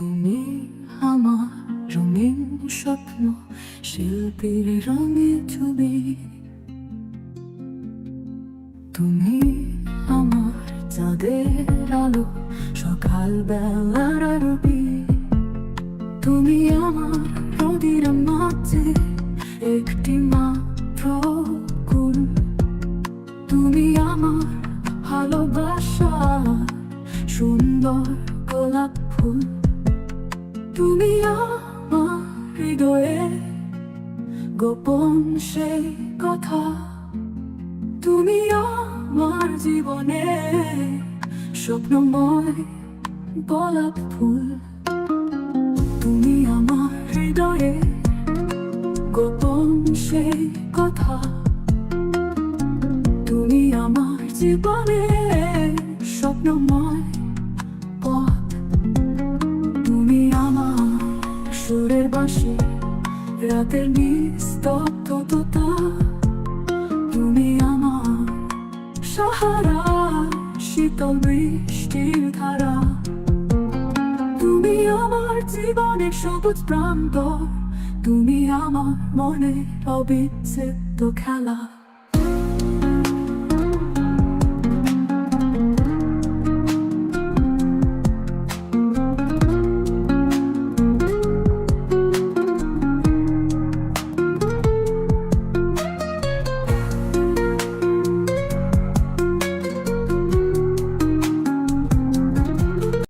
তুমি আমার রঙিন স্বপ্ন, শিল্পীর রঙে ছবি। তুমি আমার চাঁদের আলো সকাল বেলার রবি তুমি আমার নদীর মাঝে একটি মাত্র কুল। তুমি আমার ভালোবাসা, সুন্দর গোলাপ ফুল। তুমি আমার হৃদয়ে গোপন সেই কথা। তুমি আমার জীবনে স্বপ্নময় গোলাপ ফুল। তুমি আমার হৃদয়ে গোপন সেই কথা। তুমি আমার জীবনে স্বপ্নময় বাসি রাতের নিস্তব্ধতা তুমি আমার সাহারা, শীতল বৃষ্টির ধারা। তুমি আমার জীবনের সবুজ প্রান্ত তুমি আমার মনে অবিচ্ছেদ্য খেলা।